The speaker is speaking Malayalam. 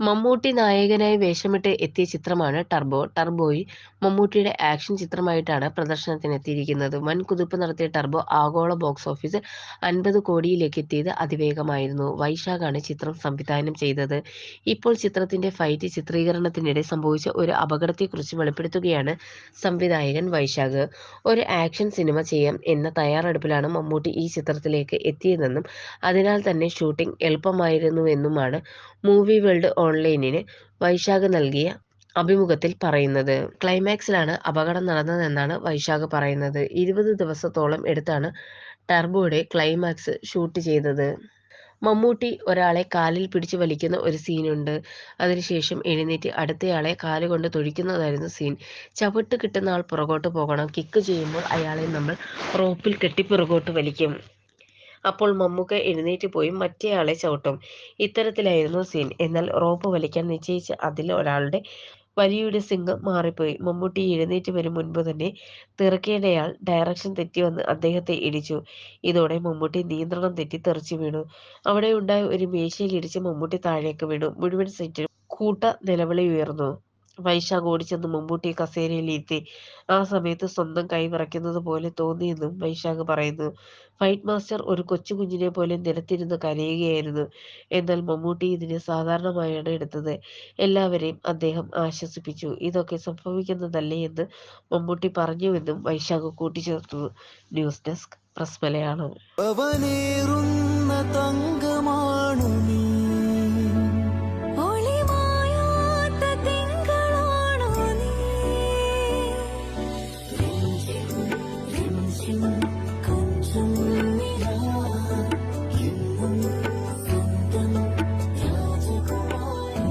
മമ്മൂട്ടി നായകനായി വേഷമിട്ട് എത്തിയ ചിത്രമാണ് ടർബോ. ടർബോയിൽ മമ്മൂട്ടിയുടെ ആക്ഷൻ ചിത്രമായിട്ടാണ് പ്രദർശനത്തിനെത്തിയിരിക്കുന്നത്. വൻ കുതിപ്പ് നടത്തിയ ടർബോ ആഗോള ബോക്സ് ഓഫീസിൽ അൻപത് കോടിയിലേക്ക് എത്തിയത് അതിവേഗമായിരുന്നു. വൈശാഖാണ് ചിത്രം സംവിധാനം ചെയ്തത്. ഇപ്പോൾ ചിത്രത്തിന്റെ ഫൈറ്റ് ചിത്രീകരണത്തിനിടെ സംഭവിച്ച ഒരു അപകടത്തെക്കുറിച്ച് വെളിപ്പെടുത്തുകയാണ് സംവിധായകൻ വൈശാഖ്. ഒരു ആക്ഷൻ സിനിമ ചെയ്യാം എന്ന തയ്യാറെടുപ്പിലാണ് മമ്മൂട്ടി ഈ ചിത്രത്തിലേക്ക് എത്തിയതെന്നും അതിനാൽ തന്നെ ഷൂട്ടിംഗ് എളുപ്പമായിരുന്നുവെന്നുമാണ് മൂവി വേൾഡ് ഓൺലൈനിന് വൈശാഖ് നൽകിയ അഭിമുഖത്തിൽ പറയുന്നത്. ക്ലൈമാക്സിലാണ് അപകടം നടന്നതെന്നാണ് വൈശാഖ് പറയുന്നത്. ഇരുപത് ദിവസത്തോളം എടുത്താണ് ടർബോയുടെ ക്ലൈമാക്സ് ഷൂട്ട് ചെയ്തത്. മമ്മൂട്ടി ഒരാളെ കാലിൽ പിടിച്ചു വലിക്കുന്ന ഒരു സീനുണ്ട്. അതിനുശേഷം എഴുന്നേറ്റ് അടുത്തയാളെ കാലുകൊണ്ട് തൊഴിക്കുന്നതായിരുന്നു സീൻ. ചവിട്ട് കിട്ടുന്ന ആൾ പുറകോട്ട് പോകണം. കിക്ക് ചെയ്യുമ്പോൾ അയാളെ നമ്മൾ റോപ്പിൽ കെട്ടി പുറകോട്ട് വലിക്കും. അപ്പോൾ മമ്മൂക്ക എഴുന്നേറ്റ് പോയി മറ്റേയാളെ ചവിട്ടും. ഇത്തരത്തിലായിരുന്നു സീൻ. എന്നാൽ റോപ്പ് വലിക്കാൻ നിശ്ചയിച്ച അതിൽ ഒരാളുടെ വലിയുടെ സിംഗ് മാറിപ്പോയി. മമ്മൂട്ടി എഴുന്നേറ്റ് വരും മുൻപ് തന്നെ തെറിക്കേണ്ടയാൾ ഡയറക്ഷൻ തെറ്റി വന്ന് അദ്ദേഹത്തെ ഇടിച്ചു. ഇതോടെ മമ്മൂട്ടി നിയന്ത്രണം തെറ്റി തെറിച്ചു വീണു. അവിടെ ഉണ്ടായ ഒരു മേശയിൽ ഇടിച്ച് മമ്മൂട്ടി താഴേക്ക് വീണു. മുഴുവൻ സെറ്റിലും കൂട്ട നിലവിളിയുയർന്നു. വൈശാഖ് ഓടിച്ചെന്ന് മമ്മൂട്ടിയെ കസേരയിലിരുത്തി. ആ സമയത്ത് സ്വന്തം കൈ വിറയ്ക്കുന്നത് പോലെ തോന്നിയെന്നും വൈശാഖ് പറയുന്നു. ഫൈറ്റ് മാസ്റ്റർ ഒരു കൊച്ചു കുഞ്ഞിനെ പോലെ നിലത്തിരുന്ന് കരയുകയായിരുന്നു. എന്നാൽ മമ്മൂട്ടി ഇതിനെ സാധാരണമായാണ് എടുത്തത്. എല്ലാവരെയും അദ്ദേഹം ആശ്വസിപ്പിച്ചു. ഇതൊക്കെ സംഭവിക്കുന്നതല്ലേ എന്ന് മമ്മൂട്ടി പറഞ്ഞുവെന്നും വൈശാഖ് കൂട്ടിച്ചേർത്തു. News desk press Malayalam.